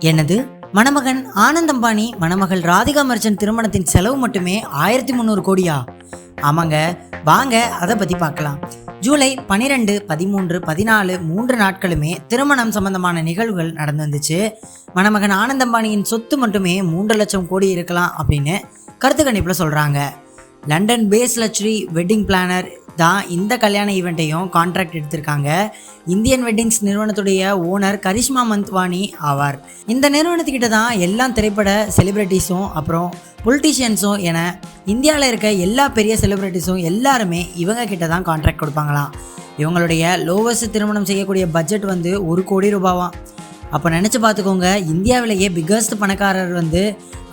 எனது மணமகன் ஆனந்த் அம்பானி மணமகள் ராதிகா மர்ச்சன் திருமணத்தின் செலவு மட்டுமே ஆயிரத்தி முந்நூறு கோடியா? ஆமாங்க. வாங்க அதை பற்றி பார்க்கலாம் ஜூலை பன்னிரெண்டு பதிமூன்று பதினாலு மூன்று நாட்களுமே திருமணம் சம்பந்தமான நிகழ்வுகள் நடந்து வந்துச்சு. மணமகன் ஆனந்த் அம்பானியின் சொத்து மட்டுமே மூன்று லட்சம் கோடி இருக்கலாம் அப்படின்னு கருத்து கணிப்பில் சொல்கிறாங்க London base luxury wedding planner தான் இந்த கல்யாண ஈவெண்ட்டையும் கான்ட்ராக்ட் எடுத்திருக்காங்க. இந்தியன் வெட்டிங்ஸ் நிறுவனத்துடைய ஓனர் கரிஷ்மா மந்த்வானி ஆவார். இந்த நிறுவனத்துக்கிட்ட தான் எல்லா திரைப்பட செலிப்ரிட்டிஸும் அப்புறம் பொலிட்டீஷியன்ஸும் என இந்தியாவில் இருக்க எல்லா பெரிய செலிப்ரிட்டிஸும் எல்லாருமே இவங்க கிட்ட தான் கான்ட்ராக்ட் கொடுப்பாங்களாம். இவங்களுடைய லோவஸ்ட் திருமணம் செய்யக்கூடிய பட்ஜெட் வந்து ஒரு கோடி ரூபாவாம். அப்போ நினச்சி பார்த்துக்கோங்க இந்தியாவிலேயே பிக்கஸ்ட் பணக்காரர் வந்து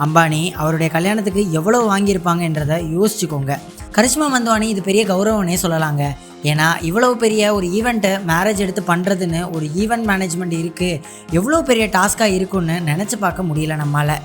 அம்பானி அவருடைய கல்யாணத்துக்கு எவ்வளோ வாங்கியிருப்பாங்கன்றதை யோசிச்சுக்கோங்க. கரிஷ்மா மந்தவானி இது பெரிய கௌரவம்னே சொல்லலாங்க. ஏன்னா இவ்வளவு பெரிய ஒரு ஈவெண்ட்டை மேரேஜ் எடுத்து பண்ணுறதுன்னு ஒரு ஈவெண்ட் மேனேஜ்மெண்ட் இருக்குது எவ்வளோ பெரிய டாஸ்காக இருக்குன்னு நினச்சி பார்க்க முடியல நம்மளால்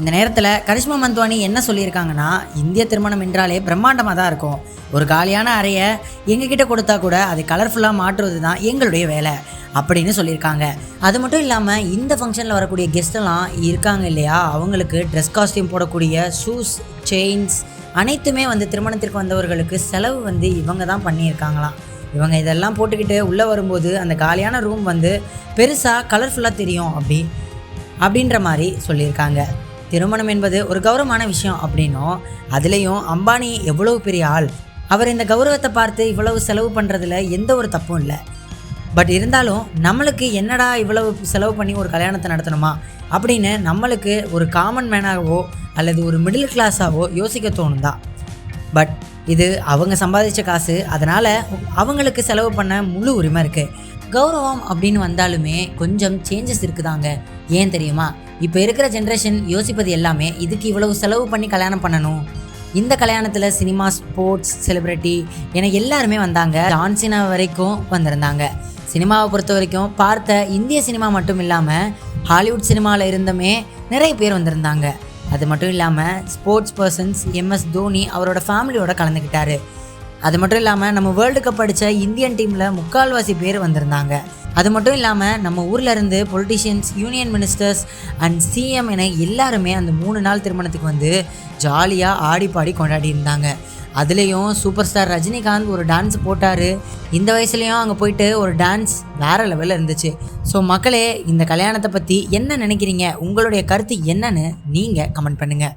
இந்த நேரத்தில் கரிஷ்மா மந்த்வானி என்ன சொல்லியிருக்காங்கன்னா இந்திய திருமணம் என்றாலே பிரம்மாண்டமாக தான் இருக்கும். ஒரு காலியான அறையை எங்ககிட்ட கொடுத்தா கூட அதை கலர்ஃபுல்லாக மாற்றுவது தான் எங்களுடைய வேலை அப்படின்னு சொல்லியிருக்காங்க. அது மட்டும் இல்லாமல் இந்த ஃபங்க்ஷனில் வரக்கூடிய கெஸ்டெல்லாம் இருக்காங்க இல்லையா? அவங்களுக்கு ட்ரெஸ் காஸ்டியூம் போடக்கூடிய ஷூஸ் செயின்ஸ் அனைத்துமே வந்து திருமணத்திற்கு வந்தவர்களுக்கு செலவு வந்து இவங்க தான் பண்ணியிருக்காங்களாம். இவங்க இதெல்லாம் போட்டுக்கிட்டு உள்ளே வரும்போது அந்த காலியான ரூம் வந்து பெருசாக கலர்ஃபுல்லாக தெரியும் அப்படி அப்படின்ற மாதிரி சொல்லியிருக்காங்க. திருமணம் என்பது ஒரு கௌரவமான விஷயம் அப்படின்னும் அதுலேயும் அம்பானி எவ்வளவு பெரிய ஆள். அவர் இந்த கௌரவத்தை பார்த்து இவ்வளவு செலவு பண்ணுறதுல எந்த ஒரு தப்பும் இல்லை. பட் இருந்தாலும் நம்மளுக்கு என்னடா இவ்வளவு செலவு பண்ணி ஒரு கல்யாணத்தை நடத்தணுமா அப்படின்னு நம்மளுக்கு ஒரு காமன் மேனாகவோ அல்லது ஒரு மிடில் கிளாஸாகவோ யோசிக்க தோணும் தான் பட் இது அவங்க சம்பாதிச்ச காசு அதனால் அவங்களுக்கு செலவு பண்ண முழு உரிமை இருக்குது கௌரவம் அப்படின்னு வந்தாலுமே கொஞ்சம் சேஞ்சஸ் இருக்குதாங்க. ஏன் தெரியுமா? இப்போ இருக்கிற ஜென்ரேஷன் யோசிப்பது எல்லாமே இதுக்கு இவ்வளவு செலவு பண்ணி கல்யாணம் பண்ணணும். இந்த கல்யாணத்தில் சினிமா ஸ்போர்ட்ஸ் செலிப்ரிட்டி என எல்லாருமே வந்தாங்க. ஜான்சினா வரைக்கும் வந்திருந்தாங்க. சினிமாவை பொறுத்த வரைக்கும் பார்த்த இந்திய சினிமா மட்டும் இல்லாமல் ஹாலிவுட் சினிமாவில் இருந்துமே நிறைய பேர் வந்திருந்தாங்க. அது மட்டும் இல்லாமல் ஸ்போர்ட்ஸ் பர்சன்ஸ் எம்எஸ் தோனி அவரோட ஃபேமிலியோட கலந்துக்கிட்டாரு. அது மட்டும் இல்லாமல் நம்ம வேர்ல்டு கப் அடித்த இந்தியன் டீமில் முக்கால்வாசி பேர் வந்திருந்தாங்க. அது மட்டும் இல்லாமல் நம்ம ஊரில் இருந்து politicians union ministers and CM என எல்லாருமே அந்த மூணு நாள் திருமணத்துக்கு வந்து ஜாலியாக ஆடி பாடி கொண்டாடி இருந்தாங்க. அதுலேயும் சூப்பர் ஸ்டார் ரஜினிகாந்த் ஒரு டான்ஸ் போட்டார். இந்த வயசுலேயும் அங்கே போயிட்டு ஒரு டான்ஸ் வேறு லெவலில் இருந்துச்சு. ஸோ மக்களே இந்த கல்யாணத்தை பற்றி என்ன நினைக்கிறீங்க? உங்களுடைய கருத்து என்னன்னு நீங்கள் கமெண்ட் பண்ணுங்கள்